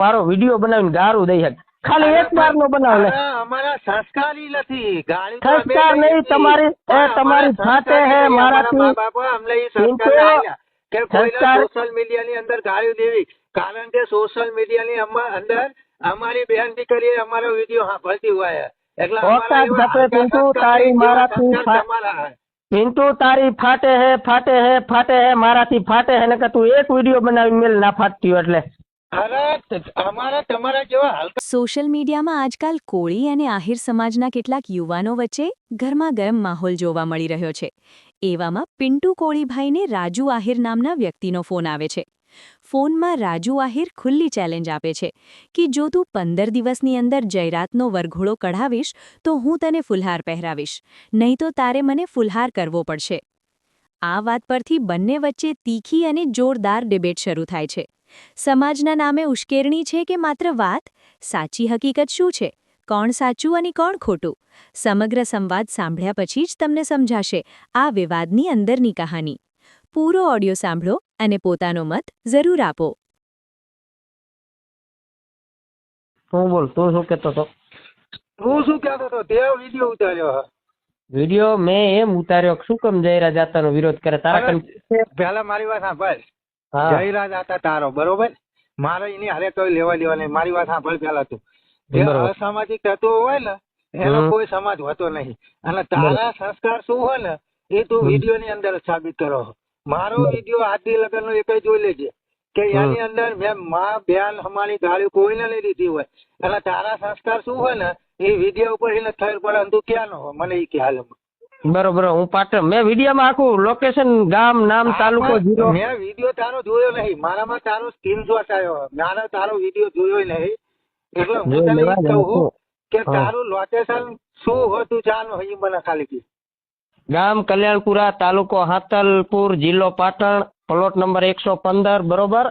મારો વીડિયો બનાવીને ગારું દઈ શકે. ખાલી એક વાર નો બનાવ લે. અમારા સંસ્કાર નથી. ગાળી સંસ્કાર નહીં, તમારી- એ તમારી સાથે હે. મારાથી- મા અમને સંસ્કાર કે કોઈને સોશિયલ મીડિયાની અંદર ગાળી દેવી. કારણ કે સોશિયલ મીડિયાની અંદર અમારી બહેન દીકરી અમારો વીડિયો સાંભળતી હોય. એટલે ઓકાત પિન્ટુ, તારી મારાથી હે. પિન્ટુ તારી ફાટે હે ફાટે હે ફાટે હે મારાથી ફાટે હે ને કે તું એક વીડિયો બનાવી મેલ ના ફાટતી એટલે. સોશિયલ મીડિયામાં આજકાલ કોળી અને આહિર સમાજના કેટલાક યુવાનો વચ્ચે ગરમા ગરમ માહોલ જોવા મળી રહ્યો છે. એવામાં પિન્ટુ કોળીભાઈને રાજુ આહિર નામના વ્યક્તિનો ફોન આવે છે. ફોનમાં રાજુ આહિર ખુલ્લી ચેલેન્જ આપે છે કે, જો તું પંદર દિવસની અંદર જયરાતનો વરઘોડો કઢાવીશ, તો હું તને ફુલહાર પહેરાવીશ. નહીં તો તારે મને ફુલહાર કરવો પડશે. આ વાત પરથી બંને વચ્ચે તીખી અને જોરદાર ડિબેટ શરૂ થાય છે. સમાજના નામે ઉશ્કેરણી છે કે માત્ર વાત? સાચી હકીકત શું છે? કોણ સાચું અને કોણ ખોટું? સમગ્ર સંવાદ સાંભળ્યા પછી જ તમને સમજાશે આ વિવાદની અંદરની કહાની. પૂરો ઓડિયો સાંભળો અને પોતાનો મત જરૂર આપો. તું બોલ તું શું કહેતો હતો? હું શું કહેતો હતો? તે વીડિયો ઉતાર્યો વીડિયો મેં એમ ઉતાર્યો શું કેમ જયરા જાતાનો વિરોધ કરે? તારા પહેલા મારી વાત સાંભળ. જયરાજ હતા તારો બરોબર? મારે એની હારે કોઈ લેવા લેવા નહીં મારી વાત સાંભળ પેલા તું. જે અસામાજિક તત્વો હોય ને એનો કોઈ સમાજ હોતો નહીં. અને તારા સંસ્કાર શું હોય ને એ તું વીડિયો ની અંદર સાબિત કરો. મારો વીડિયો આદિ લગ્ન નો એક જોઈ લેજે કે. એની અંદર મેં માં બેન અમારી ગાળી કોઈને નહીં દીધી હોય. અને તારા સંસ્કાર શું હોય ને એ વીડિયો ઉપર એને ખબર પડે તું ક્યાં નો હોય? મને એ ખ્યાલ બરોબર હું પાટણ. મેં વિડીયોમાં આખું લોકેશન ગામ નામ તાલુકો જીરો મેં વીડિયો તારો જોયો નહીં. મારામાં તારો સ્ક્રીનશોટ આવ્યો. મારે તારો વીડિયો જોયો નહીં. એટલે હું તને કહું કે તારું લોકેશન શું હતું ચાલો એ મને ખાલી કી ગામ કલ્યાણપુરા તાલુકો હાતલપુર જિલ્લો પાટણ પ્લોટ નંબર એકસો પંદર બરોબર?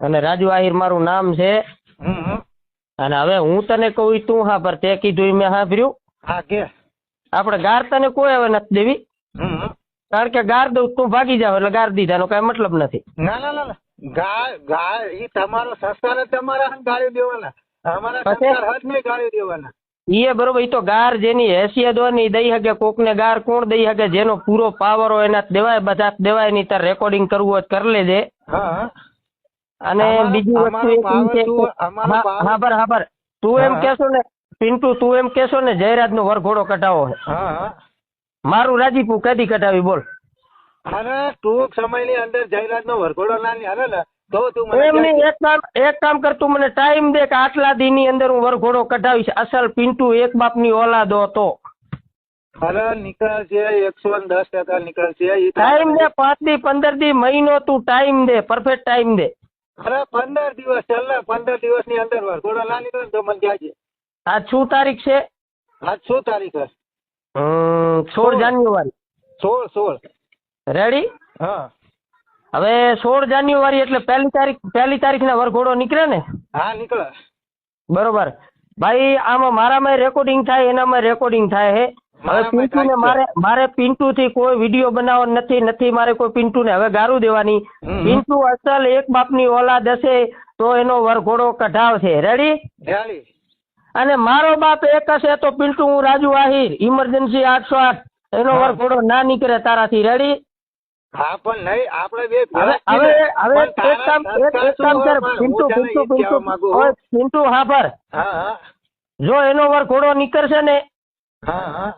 અને રાજુ આહિર મારું નામ છે. અને હવે હું તને કહું તું હા પર તે કીધું મેં હા ભર્યું. હા કે. આપણે ગાર તને કોઈ હવે નથી દેવી. કારણ કે ગાર દઉં તું ભાગી જાવ એટલે ગાર દીધાનો કઈ મતલબ નથી. ના ના ના ના. ગા ગા ઈ તમારો સંસ્કાર જ તમારા ગાળી દેવાના. અમારા સંસ્કાર હજ નહીં ગાળી દેવાના. ઈ બરોબર ઈ તો ગાર જેની હેસિયત હોય ને દઈ શકે કોકને ગાર કોણ દઈ શકે જેનો પૂરો પાવર હોય એના દેવાય બધા દેવાય નહીં તાર રેકોર્ડિંગ કરવું હોય કર લેજે. અને બીજી વસ્તુ હા પર હા પર તું એમ કેશો ને પિન્ટુ તું એમ કેશો ને જયરાજ નો વરઘોડો કઢાવો. હા મારું રાજીપુ કદી કઢાવી બોલ. અરે ટૂંક સમયની અંદર જયરાજ નો વરઘોડો ના નીકળે ને તો તું મને એમ નહીં એક કામ એક કામ કર તું મને ટાઈમ દે કે આટલા દી ની અંદર હું વરઘોડો કઢાવીશ. અસલ પિન્ટુ એક બાપની ઓલાદો હતો. અરે નીકળશે એકસો ને દસ ટકા નીકળશે ટાઈમ દે પાંચ દી પંદર દી મહિનો તું ટાઈમ દે પરફેક્ટ ટાઈમ દે. અરે પંદર દિવસ ચાલ ને પંદર દિવસની અંદર વરઘોડો ના નીકળે તો મને કહેજે આજ શું તારીખ છે? આજ શું તારીખ છે સોળ જાન્યુઆરી. સોળ સોળ. રેડી હા. હવે સોળ જાન્યુઆરી એટલે પહેલી તારીખ પહેલી તારીખના વરઘોડો નીકળે ને? હા નીકળે. બરોબર. ભાઈ આમાં મારામાં રેકોર્ડિંગ થાય એનામાં રેકોર્ડિંગ થાય હે. હવે મારામાંય પિન્ટુ ને મારે મારે પિન્ટુ થી કોઈ વીડિયો બનાવવાનો નથી નથી મારે કોઈ પિન્ટુ ને હવે ગારું દેવાની. પિન્ટુ અસલ એક બાપની ઓલાદ હશે તો એનો વરઘોડો કઢાવશે. રેડી રેડી અને મારો બાપ એક હશે તો પિન્ટુ હું રાજુ આહિર ઇમરજન્સી આઠસો આઠ. એનો વર્ગ થોડો ના નીકળે તારાથી રેડી હા પણ નહીં આપણે બે હવે હવે હવે એક કામ એક એક કામ કર પિન્ટુ પિન્ટુ ઈ જ કહેવા પિન્ટુ ઓય, પિન્ટુ હા પર હા હા. જો એનો વરઘોડો નીકળશે ને હા હા.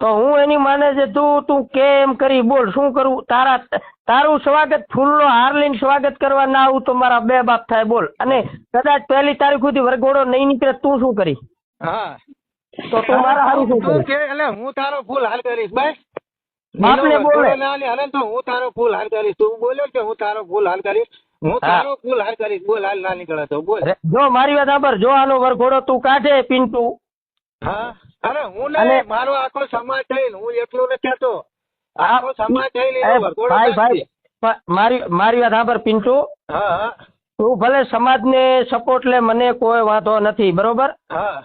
તો હું એની માને છે તું તું કેમ કરી બોલ શું કરવું તારા તારું સ્વાગત ફૂલનો હાર લઈને સ્વાગત કરવા ના આવું તો મારા બે બાપ થાય બોલ. અને કદાચ પહેલી તારીખ સુધી વરઘોડો નહીં નીકળે તું શું કરી હા. તો તું મારા હારું શું તું કે એટલે હું તારો ફૂલ હાલ કરીશ બસ. બાપને બોલે. તો હું તારો ફૂલ હાર કરીશ. તું બોલ્યો કે હું તારો ફૂલ હાર કરીશ? હું તારો ફૂલ હાર કરીશ. બોલ હાલ ના નીકળે તો બોલ. જો મારી વાત સાંભળ જો આનો વરઘોડો તું કાઢે પિન્ટુ. હા. અરે હું ને મારો આખો સમાજ થઈ હું એકલો નથી કહેતો આખો સમાજ થઈ ભાઈ ભાઈ મારી મારી વાત સાંભળ પિન્ટુ. તું ભલે સમાજને સપોર્ટ લે મને કોઈ વાંધો નથી બરોબર? હા.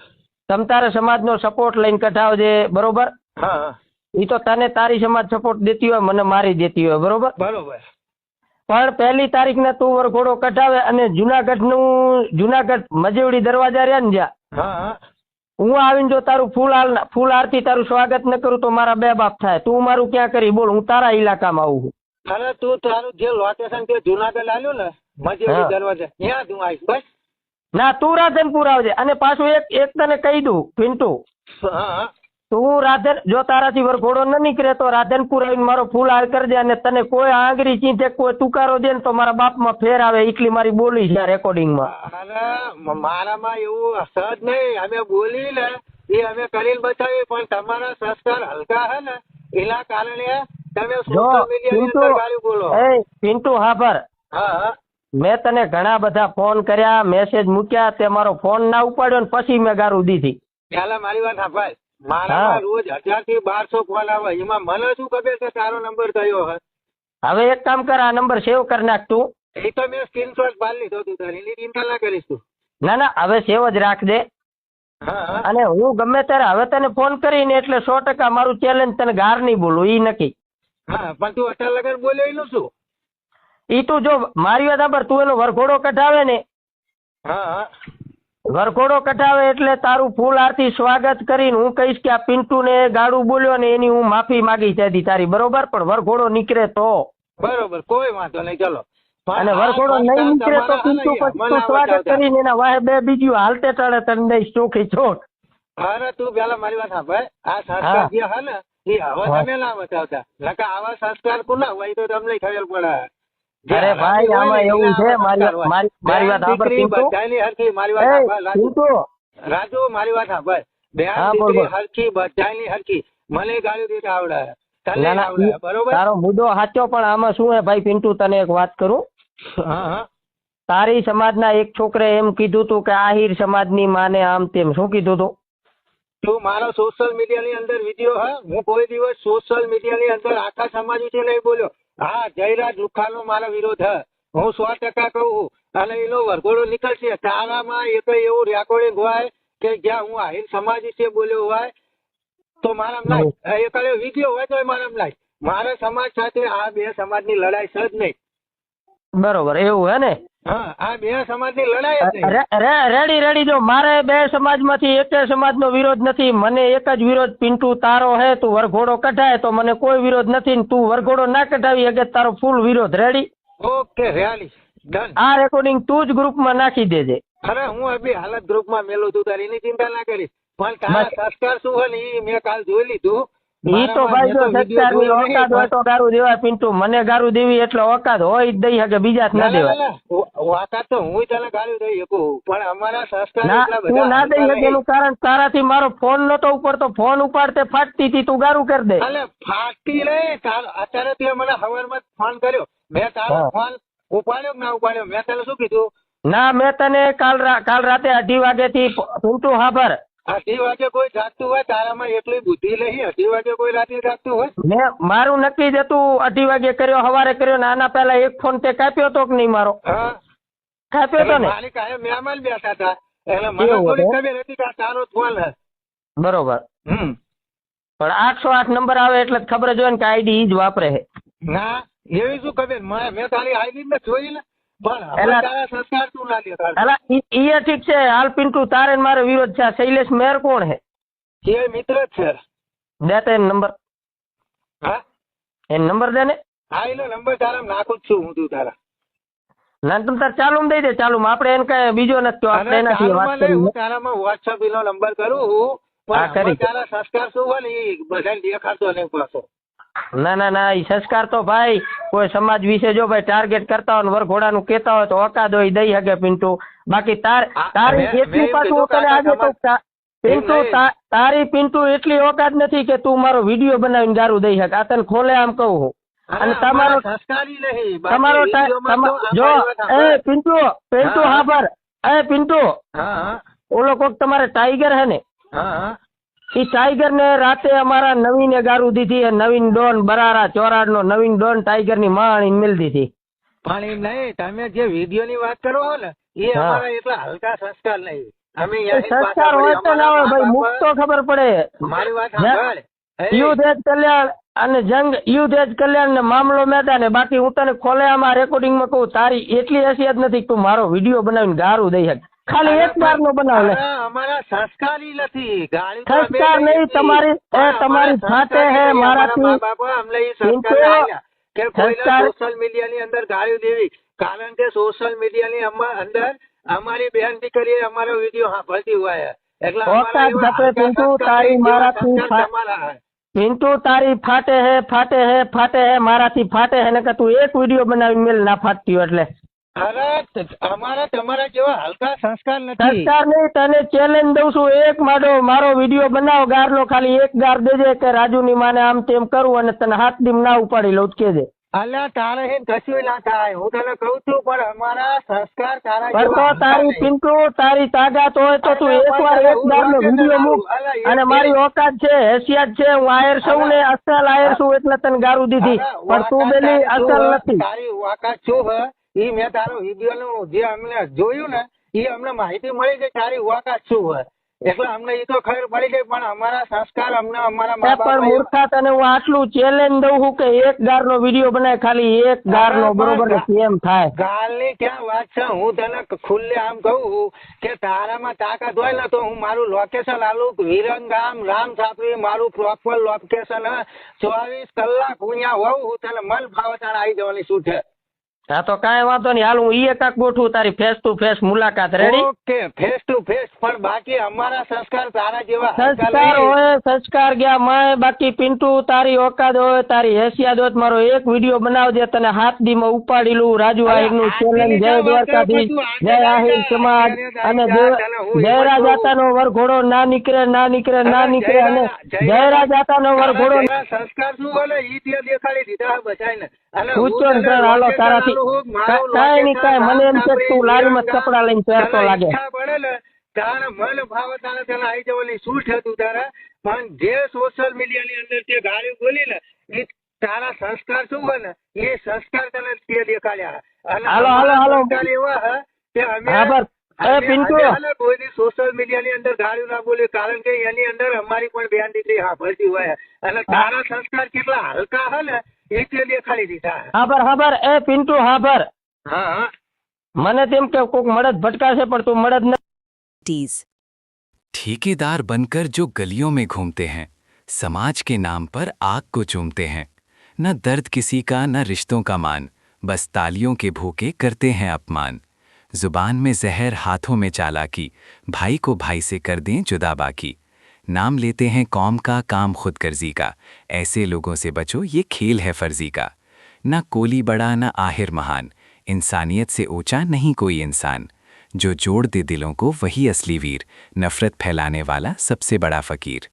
તમ તારે સમાજનો સપોર્ટ લઈને કઢાવજે બરોબર? હા એ તો તને તારી સમાજ સપોર્ટ દેતી હોય મને મારી દેતી હોય બરોબર? બરોબર. પણ પહેલી તારીખને તું વરઘોડો કઢાવે અને જુનાગઢનું જુનાગઢ મજેવડી દરવાજા રહ્યા ને જ્યાં? હા આવીને જો તારું ફૂલ ફૂલ આરતી તારું સ્વાગત ન કરું તો મારા બે બાપ થાય. તું મારું ક્યાં કરી બોલ હું તારા ઇલાકામાં આવું છું. અરે તું તારું જે લોકેશન તે જુનાગઢ આલ્યું ને દરવાજે દરવાજા ત્યાં તું આવીશ બસ. ના તું રાધનપુર આવજે. અને પાછું એક એક તને કહી દઉં પિન્ટુ. હા હા તું રાધન જો તારાથી વરઘોડો ન નીકળે તો રાધનપુર આવીને મારો ફૂલ હાલ કરજે અને તને કોઈ આંગરી ચીંધે કોઈ તુકારો દે ને તો મારા બાપમાં ફેર આવે એટલી મારી બોલી છે રેકોર્ડિંગમાં અરે મારામાં એવું સહજ નહીં. અમે બોલી ને એ અમે કરીને બતાવી પણ તમારા સંસ્કાર હલકા હે ને એના કારણે તમે જો સોશિયલ પિન્ટુ બોલો. એ પિન્ટુ હાભર હા હા. મેં તને ઘણા બધા ફોન કર્યા મેસેજ મૂક્યા તે મારો ફોન ના ઉપાડ્યો ને પછી મેં ગારું દીધી. પેલા મારી વાત સાંભળ મારામાં રોજ હજારથી બારસો ફોન આવે. એમાં મને શું ખબર કે તારો નંબર કયો હે? હવે એક કામ કર આ નંબર સેવ કરી નાખ તું. એ તો મેં સ્ક્રીનશોટ પાડી લીધો તું તારી. એની ચિંતા ના કરીશ તું. ના ના હવે સેવ જ હા હા. અને હું ગમે ત્યારે હવે તને ફોન કરીને એટલે સો ટકા મારું ચેલેન્જ તને ગાર નહીં બોલું ઈ નક્કી. હા પણ તું અત્યાર લગન બોલ્યો એનું શું? ઈ તું જો મારી વાત સાંભળ તું એનો વરઘોડો કઢાવે ને. હા. વરઘોડો કઢાવે એટલે તારું ફૂલ આરતી સ્વાગત કરીને હું કહીશ કે આ પિન્ટુ ને ગાડું બોલ્યો ને એની હું માફી માંગી જતી તારી બરોબર? પણ વરઘોડો નીકળે તો. બરોબર કોઈ વાંધો નહીં ચલો. અને વરઘોડો નહીં નીકળે તો પિન્ટુ પછી સ્વાગત કરીને એના વાહે બે બીજું હાલતે ટાળે તને દઈશ ચોખી છોટ અરે તું પેલા મારી વાત સાંભળ. આ સંસ્કાર જે હે ને એ હવે તમે ના બતાવતા. નકા આવા સંસ્કાર કોના હોય તો તમને ખબર પડે. અરે ભાઈ, આમાં એવું છે, મારી- મારી- વાત સાંભળ, બધાની હરખી મારી વાત સાંભળ રાજુ. રાજુ મારી વાત સાંભળ. બેન. હરખી બધાની હરખી. મને ગાડી દેતા આવડે. બરોબર? તારો મુદ્દો સાચો પણ આમાં શું હે? ભાઈ પિન્ટુ તને એક વાત કરું? હા હા. તારી સમાજના એક છોકરે એમ કીધું તું કે આહિર સમાજની માને આમ તેમ. શું કીધું તું? તું મારો સોશિયલ મીડિયા ની અંદર વીડિયો હા. હું કોઈ દિવસ સોશિયલ મીડિયા ની અંદર આખા સમાજ વિશે નહીં બોલ્યો. હા જયરાજ લુખાનો મારો વિરોધ હે. હું સો ટકા કહું. અને એનો વરઘોડો નીકળશે. તારામાં એક એવું રેકોર્ડિંગ હોય કે જ્યાં હું આહિર સમાજ વિશે બોલ્યો હોય તો મારા લાય એક વીડિયો હોય તો મારા લાય મારા સમાજ સાથે આ બે સમાજની લડાઈ છે જ નહીં. બરોબર એવું હે ને? આ બે સમાજની લડાઈ રેડી રેડી જો મારે બે સમાજમાંથી એક સમાજનો વિરોધ નથી મને એક જ વિરોધ પિન્ટુ તારો હે તું વરઘોડો કઢાય તો મને કોઈ વિરોધ નથી ને તું વરઘોડો ના કઢાવી અગે તારો ફૂલ વિરોધ. રેડી ઓકે રેલી ડન આ રેકોર્ડિંગ તું જ ગ્રુપમાં નાખી દેજે. અરે હું અભી હાલત ગ્રુપમાં મેલું છું તારી એની ચિંતા ના કરીશ. પણ તારા સંસ્કાર શું હોય ને મેં કાલ જોઈ લીધું. ઈ તો ભાઈ જો સત્તાની ઓકાત હોય તો ગારું દેવાય પિન્ટુ. મને ગારું દેવી એટલે ઓકાત હોય જ દઈ શકે બીજા જ ના દેવાય. વાકાત તો હું તને ગારું દઈ શકું. પણ અમારા સંસ્કાર તું ના દઈ શકે એનું કારણ તારાથી મારો ફોન નતો ઉપર તો ફોન ઉપાડતે ફાટતી હતી તું ગારું કરી દે. એટલે ફાટતી ફાટી રે અત્યારે તે મને સવારમાં ફોન કર્યો. મેં તારો ફોન ઉપાડ્યો કે ના ઉપાડ્યો? મેં તને શું કીધું? ના મેં તને કાલ કાલ રાતે અઢી વાગેથી પિન્ટુ હાભર અઢી વાગે કોઈ જાગતું હોય તારામાં એટલી બુદ્ધિ નહીં અઢી વાગે કોઈ રાતે જાગતું હોય? મેં મારું નક્કી જ હતું અઢી વાગે કર્યો સવારે કર્યો ને આના પહેલા એક ફોન તે કાપ્યો તો કે નહીં મારો? હા. કાપ્યો તો ને? મારી કાંઈ મહેમાન બેઠા હતા. એટલે મને થોડી ખબર હતી કે તારો ફોન બરોબર. હમ. પણ આઠસો આઠ નંબર આવે એટલે જ ખબર જ હોય ને કે આઈડી ઈ જ વાપરે છે. ના એવી શું ખબર? મેં મેં તારી આઈડી મેં જોઈ ને. ઈ ઠીક છે હાલ પિન્ટુ તારે મારે વિરોધ છે. શૈલેષ મેર કોણ હે? એ મિત્ર છે. દે તો એનો નંબર. હા? એનો નંબર દે ને? હા એનો નંબર તારા નાખું જ છું હું તું તારા. ના તમે તાર ચાલુ દઈ દે ચાલુ આપણે એને કઈ બીજો નથી. આપણે એનાથી વાત કરી. હું તારામાં વોટ્સઅપ નો નંબર કરું હા, કરી. તારા સંસ્કાર શું હોય ને એ બધાને દેખાડતો નહીં પાછો. ના ના ના ઈ સંસ્કાર તો ભાઈ કોઈ સમાજ વિશે જો ભાઈ ટાર્ગેટ કરતા હોય વરઘોડાનું કેતા હોય તો ઓકાદ હોય દઈ હકે પિન્ટુ. બાકી તાર તારી એટલી પાછું તને આજે તો પિન્ટુ તારી પિન્ટુ એટલી ઓકાદ નથી કે તું મારો વીડિયો બનાવીને ગારું દઈ હકે આ તને ખોલે આમ કહું હું. અને તમારો તમારો જો. એ પિન્ટુ પિન્ટુ હા, પર. એ પિન્ટુ. ઓલો કોક તમારે ટાઈગર હે ને? હા. ઈ ટાઈગર ને રાતે અમારા નવીને ગારું દીધી એ નવીન ડોન બરારા ચોરાડ નો નવીન ડોન ટાઈગરની માણી મિલ દીધી. પણ નહીં તમે જે વીડિયો ની વાત કરો છો ને એ અમારા એટલા હલકા સંસ્કાર નહીં. અમે સંસ્કાર હોય તો ના હોય ભાઈ મુખ તો ખબર પડે. મારી વાત સાંભળ. યુદ્ધ એજ કલ્યાણ અને જંગ યુદ્ધ એજ કલ્યાણ ને મામલો મેદાને બાકી હું તને ખોલે આમાં રેકોર્ડિંગમાં કહું તારી એટલી હસિયત નથી તું મારો વીડિયો બનાવીને ગારું દઈ શક ખાલી એક વાર નો બનાવ અરે, અમારા સંસ્કાર નથી. ગાળી સંસ્કાર નહીં, તમારી- એ તમારી અમારા હે. મારાથી- અમને સંસ્કાર કે કોઈને સોશિયલ મીડિયાની અંદર ગાળ્યું દેવી. કારણ કે સોશિયલ મીડિયાની ની અંદર અમારી બેન દીકરીએ અમારો વીડિયો સાંભળતી હોય. એટલે ઓકાત જપે પિન્ટુ, તારી મારાથી. પિન્ટુ તારી ફાટે હે ફાટે હે ફાટે હે મારાથી ફાટે હે ને કે તું એક વીડિયો બનાવી મેલ ના ફાટતી એટલે. અમારા તમારા જેવા હલકા સંસ્કાર નથી. સરકાર નહીં તને ચેલેન્જ દઉં છું. એક માડો મારો વીડિયો બનાવ ગારનો ખાલી એક ગાર દેજે કે રાજુની માને આમ તેમ કરું અને તને હાથ દીમ ના ઉપાડી લઉં કે કેજે અલ્યા તારે હે કશું ના થાય. હું તને કહું છું પણ અમારા સંસ્કાર તારા પણ તો તારી પિંકુ તારી તાકાત હોય તો તું એકવાર એક ગારનો વીડિયો મૂક. અને મારી ઓકાત છે હેસિયત છે હું આયર છું ને અસલ આયર છું એટલે તને ગારું દીધી. પણ તું બેલી અસલ નથી. તારી ઓકાત શું હે. ઈ મેં તારો વીડિયો નું જે અમને જોયું ને એ અમને માહિતી મળી કે તારી વાકાત શું હોય. એટલે અમને એ તો ખબર પડી ગઈ પણ અમારા સંસ્કાર અમને અમારા એ મા પણ મૂર્ખા તને હું આટલું ચેલેન્જ દઉં છું કે એક ગારનો વીડિયો બનાય ખાલી એક ગાર નો? બરોબર સેમ થાય. ગાલની ક્યાં વાત છે? હું તને ખુલ્લે આમ કહું છું કે તારામાં તાકાત હોય ને તો હું મારું લોકેશન આલું. વિરંગામ રામ છાપરી મારું પ્રોપર લોકેશન ચોવીસ કલાક હું અહીંયા હોઉં હું તને મન ભાવ તારા આવી જવાની શું છે. હા તો કાંઈ વાંધો નહીં. હાલ હું ઈ એકાક ગોઠવું તારી ફેસ ટુ ફેસ મુલાકાત. Ready okay face to face પણ બાકી અમારા સંસ્કાર તારા જેવા સંસ્કાર હોય સંસ્કાર ગયા માય બાકી પિન્ટુ તારી ઓકાદ હોય તારી હેસિયાત હોય મારો એક વીડિયો બનાવજે તને હાથ દીમાં ઉપાડી લઉં રાજુ આહિરનું ચેલેન્જ જય દ્વારકાધી દ્વારકાધીશ જય આહિર સમાજ અને આવી જા, જય રાજાતા નો વરઘોડો ના નીકળે ના નીકળે ના નીકળે અને જયરા- જય રાજાતા નો વરઘોડો સંસ્કાર શું બોલે ઈ દેખાડી દીધા બધાયને. અને સર, હાલો તારાથી. છું, મારું નહીં, location મને એમ છે તું લારીમાં કપડાં લઈને પહેરતો લાગે. પડે ને તારે મન ભાવ તારે તને આવી જવાની શું થતું તારે પણ જે સોશિયલ મીડિયાની અંદર તે ગાળી બોલી ને એ તારા સંસ્કાર શું બને એ સંસ્કાર તને તે દેખાડ્યા હાલો, હાલો, હાલો. એવા હે કે અમે હા, પિન્ટુ. કોઈની સોશિયલ મીડિયાની અંદર ગાળ્યું ના બોલે કારણ કે એની અંદર અમારી પણ બેન દીકરી સાંભળતી હોય અને તારા સંસ્કાર કેટલા હલકા હે ને એ તે દેખાડી દીધા હાબર હાબર એ પિન્ટુ હાબર હા હા મને તેમ કે કોક મળદ ભટકાશે પણ તું મળદ ન ટીઝ ठेकेदार बनकर जो गलियों में घूमते हैं समाज के नाम पर आग को चूमते हैं न दर्द किसी का न रिश्तों का मान बस तालियों के भूखे करते हैं अपमान जुबान में जहर हाथों में चालाकी भाई को भाई से कर दें जुदा बाकी नाम लेते हैं कौम का, काम खुद करजी का। ऐसे लोगों से बचो, ये खेल है फर्जी का। ना कोली बड़ा, ना आहिर महान। इंसानियत से ऊँचा नहीं कोई इंसान। जो जोड़ दे दिलों को, वही असली वीर। नफरत फैलाने वाला सबसे बड़ा फकीर।